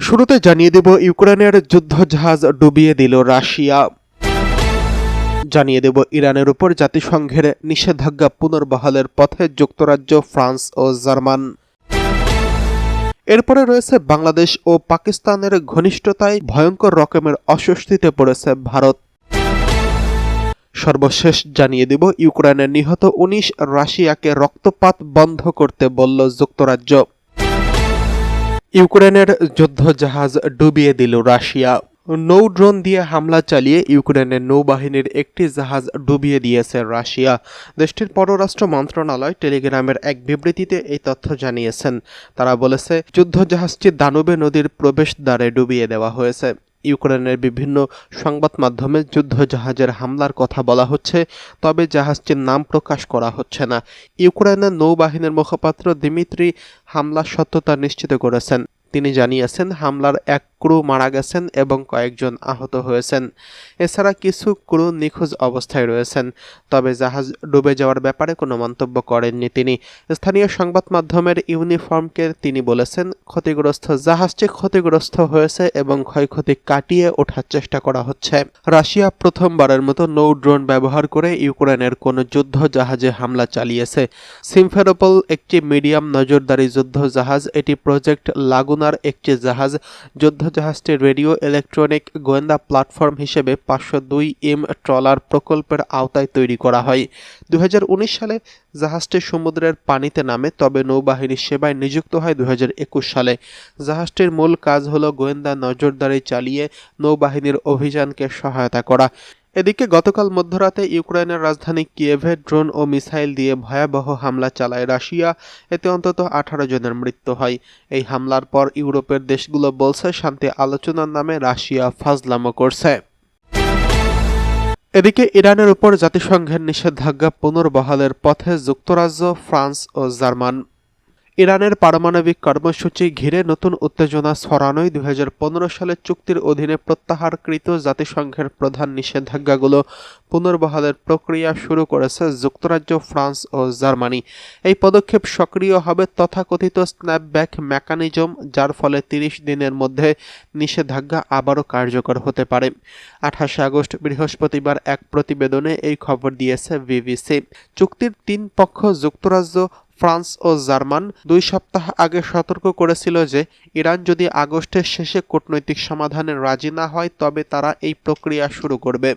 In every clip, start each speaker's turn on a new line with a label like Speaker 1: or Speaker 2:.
Speaker 1: শুরুতে জানিয়ে দেব ইউক্রেনের যুদ্ধজাহাজ ডুবিয়ে দিল রাশিয়া। জানিয়ে দেব ইরানের উপর জাতিসংঘের নিষেধাজ্ঞা পুনর্বহালের পথে যুক্তরাজ্য, ফ্রান্স ও জার্মান। এরপরে রয়েছে বাংলাদেশ ও পাকিস্তানের ঘনিষ্ঠতায় ভয়ঙ্কর রকমের অস্বস্তিতে পড়েছে ভারত। সর্বশেষ জানিয়ে দেব ইউক্রেনের নিহত উনিশ রাশিয়াকে রক্তপাত বন্ধ করতে বলল যুক্তরাজ্য। ইউক্রেনের যুদ্ধজাহাজ ডুবিয়ে দিল রাশিয়া। নৌ ড্রোন দিয়ে হামলা চালিয়ে ইউক্রেনের নৌবাহিনীর একটি জাহাজ ডুবিয়ে দিয়েছে রাশিয়া। দেশটির পররাষ্ট্র মন্ত্রণালয় টেলিগ্রামের এক বিবৃতিতে এই তথ্য জানিয়েছেন। তারা বলেছে, যুদ্ধজাহাজটি দানুবে নদীর প্রবেশদ্বারে ডুবিয়ে দেওয়া হয়েছে। ইউক্রেনের বিভিন্ন সংবাদ মাধ্যমে যুদ্ধজাহাজের হামলার কথা বলা হচ্ছে, তবে জাহাজটির নাম প্রকাশ করা হচ্ছে না। ইউক্রেনের নৌবাহিনীর মুখপাত্র দিমিত্রি হামলার সত্যতা নিশ্চিত করেছেন। তিনি জানিয়েছেন, হামলার এক ক্রু মারা গেছেন এবং কয়েকজন আহত হয়েছেন। এছাড়া কিছু ক্রু নিখোঁজ অবস্থায় রয়েছেন, তবে জাহাজ ডুবে যাওয়ার ব্যাপারে কোনো মন্তব্য করেননি তিনি। স্থানীয় সংবাদ মাধ্যমের ইউনিফর্মকে তিনি বলেছেন, ক্ষতিগ্রস্ত জাহাজটি ক্ষতিগ্রস্ত হয়েছে এবং ক্ষয়ক্ষতি কাটিয়ে ওঠার চেষ্টা করা হচ্ছে। রাশিয়া প্রথমবারের মতো নৌ ড্রোন ব্যবহার করে ইউক্রেনের কোনো যুদ্ধ জাহাজে হামলা চালিয়েছে। সিমফেরোপল একটি মিডিয়াম নজরদারি যুদ্ধ জাহাজ, এটি প্রজেক্ট লাগুনার একটি জাহাজ। যুদ্ধ জাহাজটি রেডিও ইলেকট্রনিক গোয়েন্দা প্ল্যাটফর্ম হিসেবে পাঁচশো দুই এম ট্রলার প্রকল্পের আওতায় তৈরি করা হয়। দু হাজার উনিশ সালে জাহাজটি সমুদ্রের পানিতে নামে, তবে নৌবাহিনীর সেবায় নিযুক্ত হয় দুই হাজার একুশ সালে। জাহাজটির মূল কাজ হল গোয়েন্দা নজরদারি চালিয়ে নৌবাহিনীর অভিযানকে সহায়তা করা। এদিকে গতকাল মধ্যরাতে ইউক্রেনের রাজধানী কিয়েভে ড্রোন ও মিসাইল দিয়ে ভয়াবহ হামলা চালায় রাশিয়া। এতে অন্তত আঠারো জনের মৃত্যু হয়। এই হামলার পর ইউরোপের দেশগুলো বলছে, শান্তি আলোচনার নামে রাশিয়া ফাজলামো করছে। এদিকে ইরানের উপর জাতিসংঘের নিষেধাজ্ঞা পুনর্বহালের পথে যুক্তরাজ্য, ফ্রান্স ও জার্মান ইরানের পারমাণবিক কর্মসূচি ঘিরে নতুন উত্তেজনা ছড়ানোয় দুই সালের চুক্তির অধীনে প্রত্যাহারকৃত জাতিসংঘের প্রধান নিষেধাজ্ঞাগুলো পুনর্বহালের প্রক্রিয়া শুরু করেছে যুক্তরাজ্য, ফ্রান্স ও জার্মানি। এই পদক্ষেপ সক্রিয় হবে তথাকথিত স্ন্যাপব্যাক মেকানিজম, যার ফলে তিরিশ দিনের মধ্যে নিষেধাজ্ঞা আবারও কার্যকর হতে পারে। আঠাশে আগস্ট বৃহস্পতিবার এক প্রতিবেদনে এই খবর দিয়েছে বিবিসি। চুক্তির তিন পক্ষ যুক্তরাজ্য ফ্রান্স ও জার্মান দুই সপ্তাহ আগে সতর্ক করেছিল যে ইরান যদি আগস্টের শেষে কূটনৈতিক সমাধানে রাজি না হয়, তবে তারা এই প্রক্রিয়া শুরু করবে।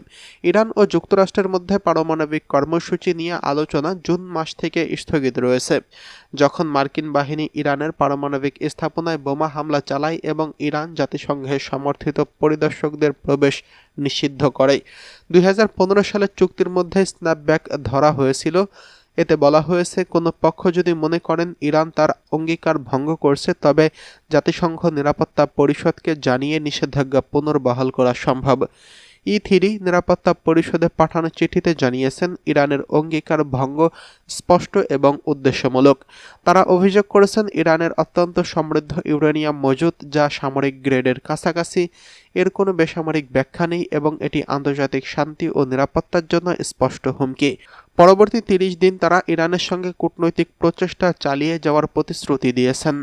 Speaker 1: ইরান ও যুক্তরাষ্ট্রের মধ্যে পারমাণবিক কর্মসূচি নিয়ে আলোচনা জুন মাস থেকে স্থগিত রয়েছে। যখন মার্কিন বাহিনী ইরানের পারমাণবিক স্থাপনায় বোমা হামলা চালায় এবং ইরান জাতিসংঘের সমর্থিত পরিদর্শকদের প্রবেশ নিষিদ্ধ করে, দুই হাজার পনেরো সালের চুক্তির মধ্যে স্ন্যাপব্যাক ধরা হয়েছিল। এতে বলা হয়েছে, কোনো পক্ষ যদি মনে করেন ইরান তার অঙ্গীকার ভঙ্গ করছে, তবে জাতিসংঘ নিরাপত্তা পরিষদকে জানিয়ে নিষেধাজ্ঞা পুনর্বহাল করা সম্ভব। ই থ্রি নিরাপত্তা পরিষদে পাঠানো চিঠিতে জানিয়েছেন, ইরানের অঙ্গীকার ভঙ্গ স্পষ্ট এবং উদ্দেশ্যমূলক। তারা অভিযোগ করেছেন, ইরানের অত্যন্ত সমৃদ্ধ ইউরেনিয়াম মজুদ যা সামরিক গ্রেডের কাছাকাছি। এর কোনো বেসামরিক ব্যাখ্যা নেই এবং এটি আন্তর্জাতিক শান্তি ও নিরাপত্তার জন্য স্পষ্ট হুমকি। পরবর্তী তিরিশ দিন তারা ইরানের সঙ্গে কূটনৈতিক প্রচেষ্টা চালিয়ে যাওয়ার প্রতিশ্রুতি দিয়েছেন।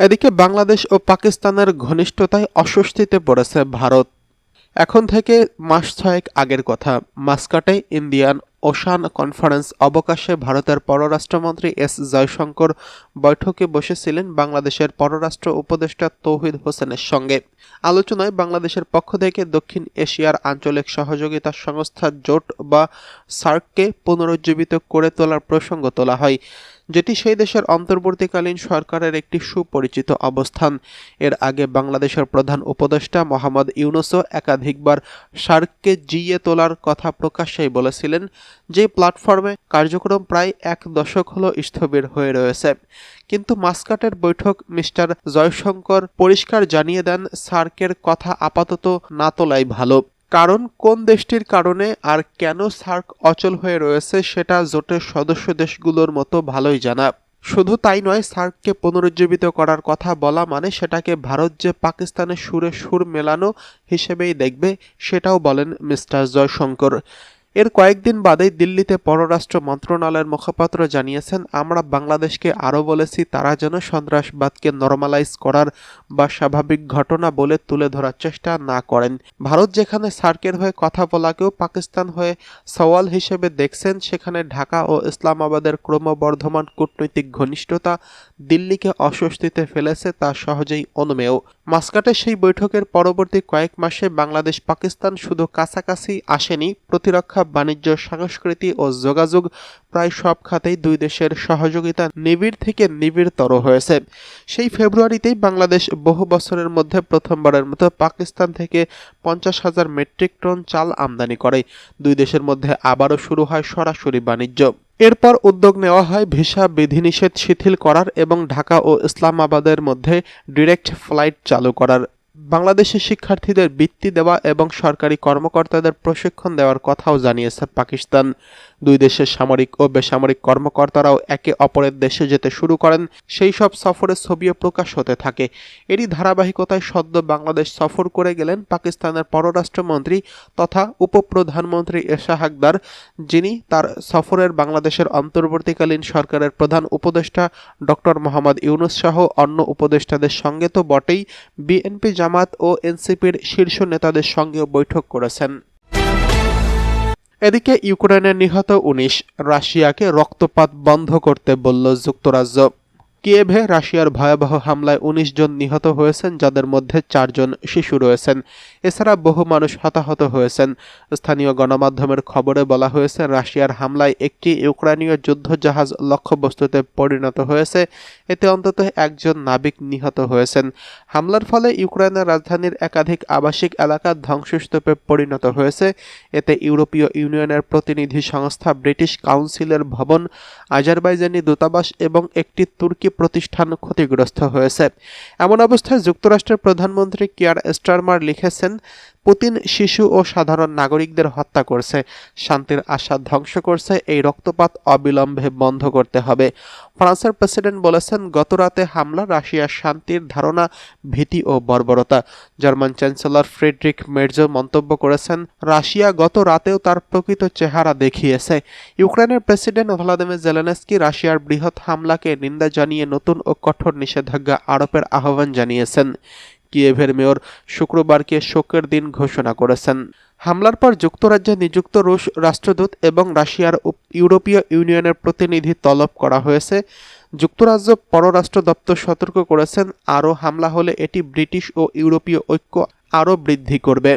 Speaker 1: এদিকে বাংলাদেশ ও পাকিস্তানের ঘনিষ্ঠতায় অস্বস্তিতে পড়েছে ভারত। এখন থেকে মাস ছয়েক আগের কথা। মাস্কাটে ইন্ডিয়ান ওশান কনফারেন্স অবকাশে ভারতের পররাষ্ট্রমন্ত্রী এস জয়শঙ্কর বৈঠকে বসেছিলেন বাংলাদেশের পররাষ্ট্র উপদেষ্টা তৌহিদ হোসেনের সঙ্গে। আলোচনায় বাংলাদেশের পক্ষ থেকে দক্ষিণ এশিয়ার আঞ্চলিক সহযোগিতা সংস্থা জোট বা সার্ককে পুনরুজ্জীবিত করে তোলার প্রসঙ্গ তোলা হয়। যেটি সেই দেশের অন্তর্বর্তীকালীন সরকারের একটি সুপরিচিত অবস্থান। এর আগে বাংলাদেশের প্রধান উপদেষ্টা মোহাম্মদ ইউনুসও একাধিকবার সার্ককে জিয়ে তোলার কথা প্রকাশ্যেই বলেছিলেন যে প্ল্যাটফর্মে কার্যক্রম প্রায় এক দশক হলো স্থবির হয়ে রয়েছে। কিন্তু মাস্কাটের বৈঠক মিস্টার জয়শঙ্কর পরিষ্কার জানিয়ে দেন, সার্কের কথা আপাতত না তোলাই ভালো। কারণ কোন দেশটির কারণে আর কেন সার্ক অচল হয়ে রয়েছে সেটা জোটের সদস্য দেশগুলোর মতো ভালোই জানা। শুধু তাই নয়, সার্ককে পুনরুজ্জীবিত করার কথা বলা মানে সেটাকে ভারত যে পাকিস্তানের সুরে সুর মেলানো হিসেবেই দেখবে, সেটাও বলেন মিস্টার জয়শঙ্কর। এর কয়েকদিন বাদেই দিল্লিতে পররাষ্ট্র মন্ত্রণালয়ের মুখপাত্র জানিয়েছেন, আমরা বাংলাদেশকে আরও বলেছি, তারা যেন সন্ত্রাসবাদকে নর্মালাইজ করার বা স্বাভাবিক ঘটনা বলে তুলে ধরার চেষ্টা না করেন। ভারত যেখানে সার্কের হয়ে কথা বলাকেও পাকিস্তান হয়ে সওয়াল হিসেবে দেখছেন, সেখানে ঢাকা ও ইসলামাবাদের ক্রমবর্ধমান কূটনৈতিক ঘনিষ্ঠতা দিল্লিকে অস্বস্তিতে ফেলেছে তা সহজেই অনুমেয়। মাস্কাটে সেই বৈঠকের পরবর্তী কয়েক মাসে বাংলাদেশ পাকিস্তান শুধু কাছাকাছি আসেনি, প্রতিরক্ষা বাণিজ্য, সংস্কৃতি ও যোগাযোগ প্রায় সব খাতেই দুই দেশের সহযোগিতা নিবিড় থেকে নিবিড়তর হয়েছে। সেই ফেব্রুয়ারিতেই বাংলাদেশ বহু বছরের মধ্যে প্রথমবারের মতো পাকিস্তান থেকে পঞ্চাশ হাজার মেট্রিক টন চাল আমদানি করে। দুই দেশের মধ্যে আবারও শুরু হয় সরাসরি বাণিজ্য। এরপর উদ্যোগ নেওয়া হয় ভিসা বিধিনিষেধ শিথিল করার এবং ঢাকা ও ইসলামাবাদের মধ্যে ডিরেক্ট ফ্লাইট চালু করার। বাংলাদেশের শিক্ষার্থীদের বৃত্তি দেওয়া এবং সরকারি কর্মকর্তাদের প্রশিক্ষণ দেওয়ার কথাও জানিয়েছে পাকিস্তান। দুই দেশের সামরিক ও বেসামরিক কর্মকর্তারাও একে অপরের দেশে যেতে শুরু করেন। সেই সব সফরের ছবিও প্রকাশ হতে থাকে। এরই ধারাবাহিকতায় সদ্য বাংলাদেশ সফর করে গেলেন পাকিস্তানের পররাষ্ট্রমন্ত্রী তথা উপপ্রধানমন্ত্রী এশা হাকদার, যিনি তার সফরের বাংলাদেশের অন্তর্বর্তীকালীন সরকারের প্রধান উপদেষ্টা ডক্টর মোহাম্মদ ইউনুস সহ অন্য উপদেষ্টাদের সঙ্গে তো বটেই। বিএনপি জামাত ও এনসিপির শীর্ষ নেতাদের সঙ্গেও বৈঠক করেছেন। এদিকে ইউক্রেনের নিহত উনিশ, রাশিয়াকে রক্তপাত বন্ধ করতে বলল যুক্তরাজ্য। কিয়েভে রাশিয়ার ভয়াবহ হামলায় উনিশ জন নিহত হয়েছেন, যাদের মধ্যে চারজন শিশু রয়েছেন। এছাড়া বহু মানুষ হতাহত হয়েছেন। স্থানীয় গণমাধ্যমের খবরে বলা হয়েছে, রাশিয়ার হামলায় একটি ইউক্রেনীয় যুদ্ধজাহাজ লক্ষ্যবস্তুতে পরিণত হয়েছে। এতে অন্তত একজন নাবিক নিহত হয়েছেন। হামলার ফলে ইউক্রেনের রাজধানীর একাধিক আবাসিক এলাকা ধ্বংসস্তূপে পরিণত হয়েছে। এতে ইউরোপীয় ইউনিয়নের প্রতিনিধি সংস্থা ব্রিটিশ কাউন্সিলের ভবন, আজারবাইজানি দূতাবাস এবং একটি তুর্কি প্রতিষ্ঠান ক্ষতিগ্রস্ত হয়েছে। এমন অবস্থায় যুক্তরাষ্ট্রের প্রধানমন্ত্রী কিয়ার স্টারমার লিখেছেন পুতিন শিশু ও সাধারণ নাগরিকদের হত্যা করছে। শান্তির আশা ধ্বংস করছে। এই রক্তপাত অবিলম্বে বন্ধ করতে হবে। ফ্রান্সের প্রেসিডেন্ট বলেছেন গতরাতে হামলা রাশিয়ার শান্তির ধারণা, ভীতি ও বর্বরতা। জার্মান চ্যান্সেলর ফ্রেডরিক মের্জো মন্তব্য করেছেন, রাশিয়া গত রাতেও তার প্রকৃত চেহারা দেখিয়েছে। ইউক্রেনের প্রেসিডেন্ট ভ্লাদিমির জেলেনস্কি রাশিয়ার বৃহৎ হামলাকে নিন্দা জানিয়ে নতুন ও কঠোর নিষেধাজ্ঞা আরোপের আহ্বান জানিয়েছেন। কিয়েভের মেয়র শুক্রবারকে শোকের দিন ঘোষণা করেছেন। হামলার পর যুক্তরাজ্যে নিযুক্ত রুশ রাষ্ট্রদূত এবং রাশিয়ার ইউরোপীয় ইউনিয়নের প্রতিনিধি তলব করা হয়েছে। যুক্তরাজ্য পররাষ্ট্র দপ্তর সতর্ক করেছেন, আরও হামলা হলে এটি ব্রিটিশ ও ইউরোপীয় ঐক্য আরও বৃদ্ধি করবে।